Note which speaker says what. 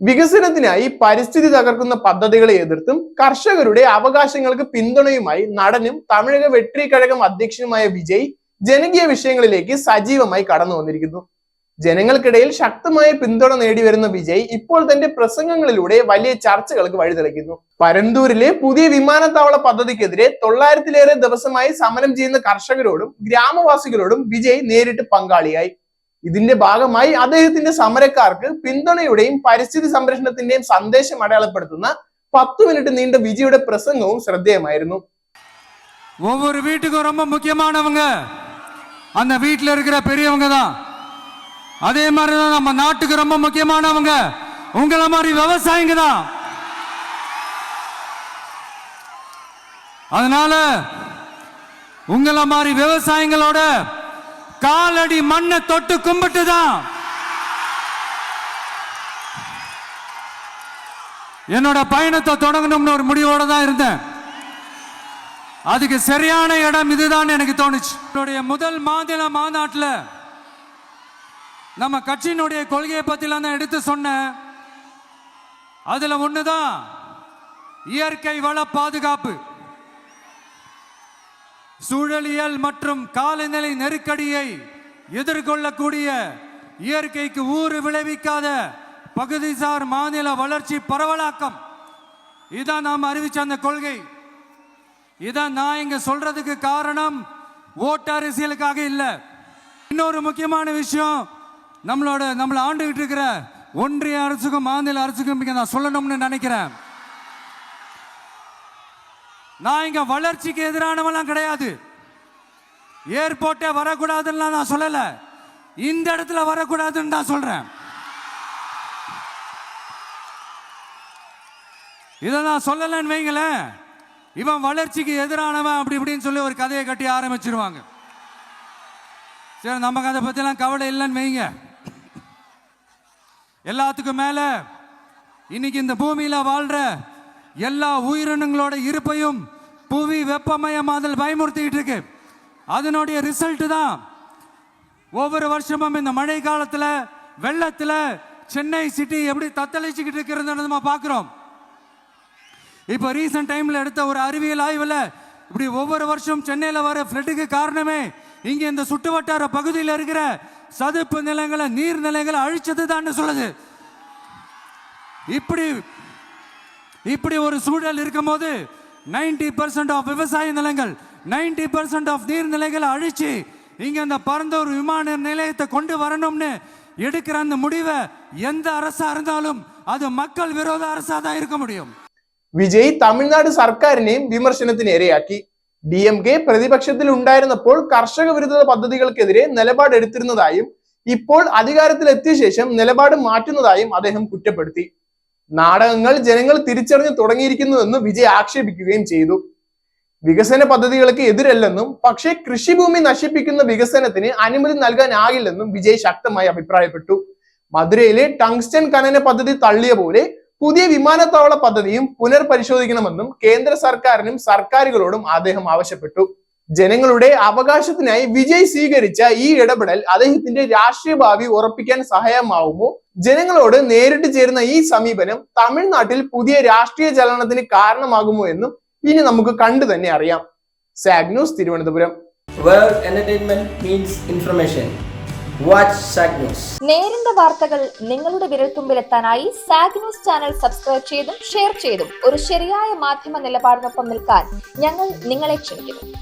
Speaker 1: വികസനത്തിനായി പരിസ്ഥിതി തകർക്കുന്ന പദ്ധതികളെ എതിർത്തും കർഷകരുടെ അവകാശങ്ങൾക്ക് പിന്തുണയുമായി നടനും തമിഴക വെട്രി കഴകം അധ്യക്ഷനുമായ വിജയ് ജനകീയ വിഷയങ്ങളിലേക്ക് സജീവമായി കടന്നു വന്നിരിക്കുന്നു. ജനങ്ങൾക്കിടയിൽ ശക്തമായ പിന്തുണ നേടിവരുന്ന വിജയ് ഇപ്പോൾ തന്റെ പ്രസംഗങ്ങളിലൂടെ വലിയ ചർച്ചകൾക്ക് വഴിതെളിക്കുന്നു. പരന്തൂരിലെ പുതിയ വിമാനത്താവള പദ്ധതിക്കെതിരെ തൊള്ളായിരത്തിലേറെ ദിവസമായി സമരം ചെയ്യുന്ന കർഷകരോടും ഗ്രാമവാസികളോടും വിജയ് നേരിട്ട് പങ്കാളിയായി. ഇതിന്റെ ഭാഗമായി അദ്ദേഹത്തിന്റെ സമരക്കാർക്ക് പിന്തുണയുടെയും പരിസ്ഥിതി സംരക്ഷണത്തിന്റെയും സന്ദേശം അടയാളപ്പെടുത്തുന്ന പത്ത് മിനിറ്റ് നീണ്ട വിജയുടെ പ്രസംഗവും ശ്രദ്ധേയമായിരുന്നു
Speaker 2: ஒவ்வொரு வீட்டுக்கும் ரொம்ப முக்கியமானவங்க அந்த வீட்டில் இருக்கிற பெரியவங்க தான் அதே மாதிரி தான் நம்ம நாட்டுக்கு ரொம்ப முக்கியமானவங்க உங்களை மாதிரி விவசாயிங்க தான் அதனால உங்களை மாதிரி விவசாயிங்களோட காலடி மண்ணை தொட்டு கும்பிட்டு தான் என்னோட பயணத்தை தொடங்கணும்னு ஒரு முடிவோட தான் இருந்தேன். அதுக்கு சரியான இடம் இதுதான் எனக்கு தோணுச்சு. என்னுடைய முதல் மாநில மாநாட்டில் நம்ம கட்சியினுடைய கொள்கையை பற்றிலாம் தான் எடுத்து சொன்னேன். அதில் ஒன்று தான் இயற்கை வள பாதுகாப்பு. சூழலியல் மற்றும் காலநிலை நெருக்கடியை எதிர்கொள்ளக்கூடிய இயற்கைக்கு ஊறு விளைவிக்காத பகுதிசார் மாநில வளர்ச்சி பரவலாக்கம். இதான் நாம் அறிவிச்ச அந்த கொள்கை. இதான் நான் இங்க சொல்றதுக்கு காரணம். ஓட்டு அரசியலுக்காக இல்லை. இன்னொரு முக்கியமான விஷயம் நம்மளோட நம்மளை ஆண்டுகிட்டு இருக்கிற ஒன்றிய அரசுக்கும் மாநில அரசுக்கும் நான் சொல்லணும்னு நினைக்கிறேன். நான் இங்க வளர்ச்சிக்கு எதிரானவெல்லாம் கிடையாது. ஏர்போர்ட்டே வரக்கூடாதுன்னு நான் சொல்லல. இந்த இடத்துல வரக்கூடாதுன்னு நான் சொல்றேன். இதை நான் சொல்லலைன்னு வைங்களேன். இவன் வளர்ச்சிக்கு எதிரானவன் அப்படி இப்படின்னு சொல்லி ஒரு கதையை கட்டி ஆரம்பிச்சிருவாங்க. சரி நமக்கு அதை பற்றிலாம் கவலை இல்லைன்னு வைங்க. எல்லாத்துக்கும் மேல இன்னைக்கு இந்த பூமியில வாழ்ற எல்லா உயிரினங்களோட இருப்பையும் புவி வெப்பமயமாதல் பயமுறுத்திக்கிட்டு இருக்கு. அதனுடைய ரிசல்ட் தான் ஒவ்வொரு வருஷமும் இந்த மழை காலத்தில் வெள்ளத்தில் சென்னை சிட்டி எப்படி தத்தளிச்சுக்கிட்டு இருக்கிறது நம்ம பார்க்குறோம். இப்போ ரீசெண்ட் டைமில் எடுத்த ஒரு அறிவியல் ஆய்வில் இப்படி ஒவ்வொரு வருஷம் சென்னையில் வர ஃப்ளட்டுக்கு காரணமே இங்கே இந்த சுற்றுவட்டார பகுதியில் இருக்கிற சதுப்பு நிலங்களை நீர் நிலைகளை அழிச்சது தான் சொல்லுது. இப்படி இப்படி ஒரு சூழல் இருக்கும்போது நைன்டி பர்சன்ட் ஆஃப் விவசாய நிலங்கள் நைன்டி பர்சன்ட் ஆஃப் நீர்நிலைகளை அழிச்சு இங்க இந்த பரந்தூர் விமான நிலையத்தை கொண்டு வரணும்னு எடுக்கிற அந்த முடிவை எந்த அரசா இருந்தாலும் அது மக்கள் விரோத அரசா தான் இருக்க முடியும்
Speaker 1: വിജയ് തമിഴ്നാട് സർക്കാരിനെയും വിമർശനത്തിന് ഇരയാക്കി ഡി എം കെ പ്രതിപക്ഷത്തിൽ ഉണ്ടായിരുന്നപ്പോൾ കർഷക വിരുദ്ധ പദ്ധതികൾക്കെതിരെ നിലപാട് എടുത്തിരുന്നതായും ഇപ്പോൾ അധികാരത്തിൽ എത്തിയ ശേഷം നിലപാട് മാറ്റുന്നതായും അദ്ദേഹം കുറ്റപ്പെടുത്തി നാടകങ്ങൾ ജനങ്ങൾ തിരിച്ചറിഞ്ഞു തുടങ്ങിയിരിക്കുന്നുവെന്ന് വിജയ് ആക്ഷേപിക്കുകയും ചെയ്തു. വികസന പദ്ധതികൾക്ക് എതിരല്ലെന്നും പക്ഷേ കൃഷിഭൂമി നശിപ്പിക്കുന്ന വികസനത്തിന് അനുമതി നൽകാനാകില്ലെന്നും വിജയ് ശക്തമായി അഭിപ്രായപ്പെട്ടു. മധുരയിലെ ടങ്സ്റ്റൺ ഖനന പദ്ധതി തള്ളിയ പോലെ പുതിയ വിമാനത്താവള പദ്ധതിയും പുനർപരിശോധിക്കണമെന്നും കേന്ദ്ര സർക്കാരിനും സർക്കാരുകളോടും അദ്ദേഹം ആവശ്യപ്പെട്ടു. ജനങ്ങളുടെ അവകാശത്തിനായി വിജയ് സ്വീകരിച്ച ഈ ഇടപെടൽ അദ്ദേഹത്തിന്റെ രാഷ്ട്രീയ ഭാവി ഉറപ്പിക്കാൻ സഹായമാവുമോ? ജനങ്ങളോട് നേരിട്ട് ചേരുന്ന ഈ സമീപനം തമിഴ്നാട്ടിൽ പുതിയ രാഷ്ട്രീയ ചലനത്തിന് കാരണമാകുമോ എന്നും ഇനി നമുക്ക് കണ്ടു തന്നെ അറിയാം. സാഗ് ന്യൂസ് തിരുവനന്തപുരം.
Speaker 3: നേരിന്റെ വാർത്തകൾ നിങ്ങളുടെ വിരൽത്തുമ്പിലെത്താനായി സാഗ് ന്യൂസ് ചാനൽ സബ്സ്ക്രൈബ് ചെയ്തും ഷെയർ ചെയ്തും ഒരു ശരിയായ മാധ്യമ നിലപാടിനൊപ്പം നിൽക്കാൻ ഞങ്ങൾ നിങ്ങളെ ക്ഷണിക്കുന്നു.